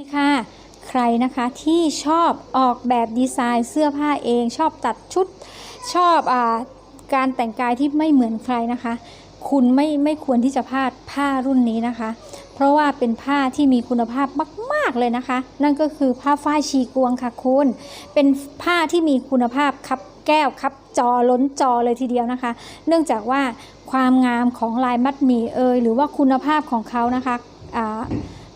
นี่ค่ะ ใครนะคะที่ชอบออกแบบดีไซน์เสื้อผ้าเอง ชอบตัดชุด ชอบอาการแต่งกายที่ไม่เหมือนใครนะคะ คุณไม่ไม่ควรที่จะพลาดผ้ารุ่นนี้นะคะ เพราะว่าเป็นผ้าที่มีคุณภาพมาก ๆ เลยนะคะ นั่นก็คือผ้าฝ้ายชีกวงค่ะคุณ เป็นผ้าที่มีคุณภาพครับแก้วครับจอล้นจอเลยทีเดียวนะคะ เนื่องจากว่าความงามของลายมัดหมี่เอยหรือว่าคุณภาพของเขานะคะอ่า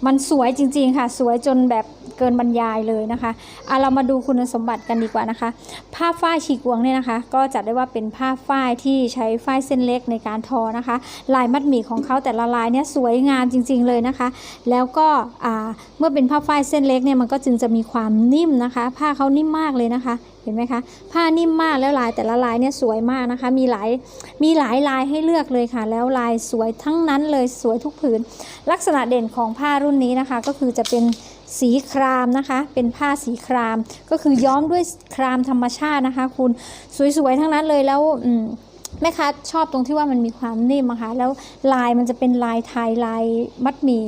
มันสวยจริงๆค่ะ สวยจนแบบเกินบรรยายเลยนะคะเอาเรามาดูคุณสมบัติกันดีกว่านะคะ ผ้าฝ้ายฉีกวงเนี่ยนะคะ ก็จัดได้ว่าเป็นผ้าฝ้ายที่ใช้ฝ้ายเส้นเล็กในการทอนะคะ ลายมัดหมี่ของเขาแต่ละลายเนี่ยสวยงามจริง ๆเลยนะคะ แล้วก็เมื่อเป็นผ้าฝ้ายเส้นเล็กเนี่ยมันก็จึงจะมีความนิ่มนะคะ ผ้าเขานิ่มมากเลยนะคะ เห็นไหมคะ ผ้านิ่มมากแล้วลายแต่ละลายเนี่ยสวยมากนะคะ มีหลายมีหลายลายให้เลือกเลยค่ะ แล้วลายสวยทั้งนั้นเลยสวยทุกผืน ลักษณะเด่นของผ้ารุ่นนี้นะคะ ก็คือจะเป็นสีครามนะคะ เป็นผ้าสีคราม ก็คือย้อมด้วยครามธรรมชาตินะคะ คุณสวยๆทั้งนั้นเลยแล้วอืแม่ค้าชอบตรงที่ว่ามันมีความนิ่มนะคะแล้วลายมันจะเป็นลายไทยลายมัดหมี่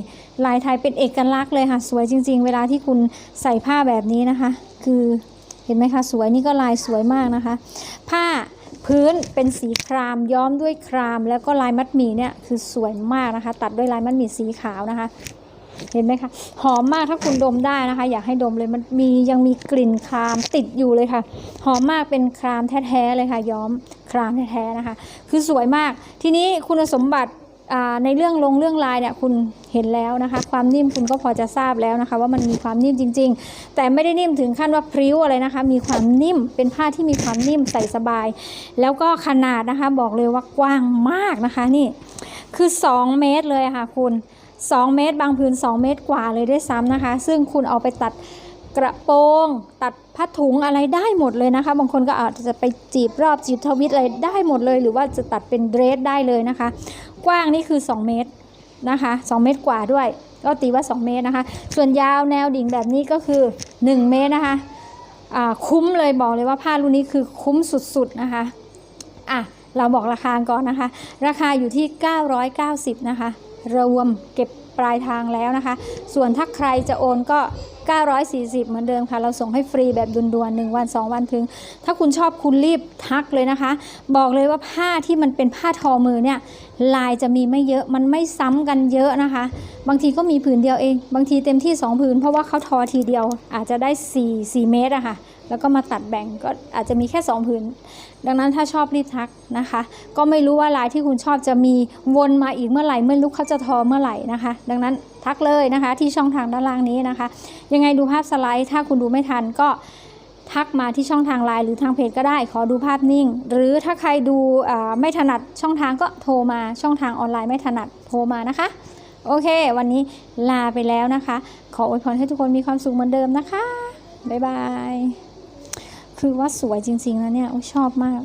ลายไทยเป็นเอกลักษณ์เลยค่ะ สวยจริง ๆ เวลาที่คุณใส่ผ้าแบบนี้นะคะ คือ เห็นไหมคะสวยนี่ก็ลายสวยมากนะคะ ผ้าพื้นเป็นสีครามย้อมด้วยคราม แล้วก็ลายมัดหมี่เนี่ยคือสวยมากนะคะ ตัดด้วยลายมัดหมี่สีขาวนะคะ เห็นไหมคะหอมมากถ้าคุณดมได้นะคะ อยากให้ดมเลยมันมียังมีกลิ่นครามติดอยู่เลยค่ะ หอมมากเป็นครามแท้ๆเลยค่ะ ย้อมครามแท้ๆนะคะ คือสวยมากทีนี้คุณสมบัติ ในเรื่องลงเรื่องลายเนี่ยคุณเห็นแล้วนะคะ ความนิ่มคุณก็พอจะทราบแล้วนะคะ ว่ามันมีความนิ่มจริง ๆ แต่ไม่ได้นิ่มถึงขั้นว่าพริ้วอะไรนะคะ มีความนิ่มเป็นผ้าที่มีความนิ่มใส่สบาย แล้วก็ขนาดนะคะบอกเลยว่ากว้างมากนะคะนี่คือ 2 เมตรเลยค่ะคุณ 2 เมตรบางพื้น2 เมตรกว่าเลยด้วยซ้ำนะคะ ซึ่งคุณเอาไปตัด กระโปรงตัดผ้าถุงอะไรได้หมดเลยนะคะ บางคนก็อาจจะไปจีบรอบจีบทวิตอะไรได้หมดเลย หรือว่าจะตัดเป็นเดรสได้เลยนะคะ กว้างนี่คือ 2 เมตรนะคะ 2 เมตรกว่าด้วย ก็ตีว่า 2 เมตรนะคะ ส่วนยาวแนวดิ่งแบบนี้ก็คือ 1 เมตรนะคะอ่าคุ้มเลยบอกเลยว่าผ้ารุ่นนี้คือคุ้มสุดๆนะคะอะเราบอกราคาก่อนนะคะ ราคาอยู่ที่ 990 นะคะ รวมเก็บปลายทางแล้วนะคะ ส่วนถ้าใครจะโอนก็ 940 เหมือนเดิมค่ะ เราส่งให้ฟรีแบบด่วนๆ1วัน 2 วันถึง ถ้าคุณชอบคุณรีบทักเลยนะคะ บอกเลยว่าผ้าที่มันเป็นผ้าทอมือเนี่ย ลายจะมีไม่เยอะ มันไม่ซ้ำกันเยอะนะคะ บางทีก็มีผืนเดียวเอง บางทีเต็มที่ 2 ผืน เพราะว่าเขาทอทีเดียวอาจจะได้ 4 4 เมตรอะค่ะ แล้วก็มาตัดแบ่งก็อาจจะมีแค่ 2 ผืน ดังนั้นถ้าชอบรีบทักนะคะ ก็ไม่รู้ว่าลายที่คุณชอบจะมีวนมาอีกเมื่อไหร่เมื่อลูกเขาจะทอเมื่อไหร่นะคะ ดังนั้นทักเลยนะคะ ที่ช่องทางด้านล่างนี้นะคะ ยังไงดูภาพสไลด์ ถ้าคุณดูไม่ทันก็ทักมาที่ช่องทางไลน์หรือทางเพจก็ได้ ขอดูภาพนิ่ง หรือถ้าใครดูไม่ถนัดช่องทางก็โทรมาช่องทางออนไลน์ไม่ถนัดโทรมานะคะ โอเค วันนี้ลาไปแล้วนะคะ ขออวยพรให้ทุกคนมีความสุขเหมือนเดิมนะคะ บ๊ายบาย คือว่าสวยจริงๆนะเนี่ยโอ้ยชอบมาก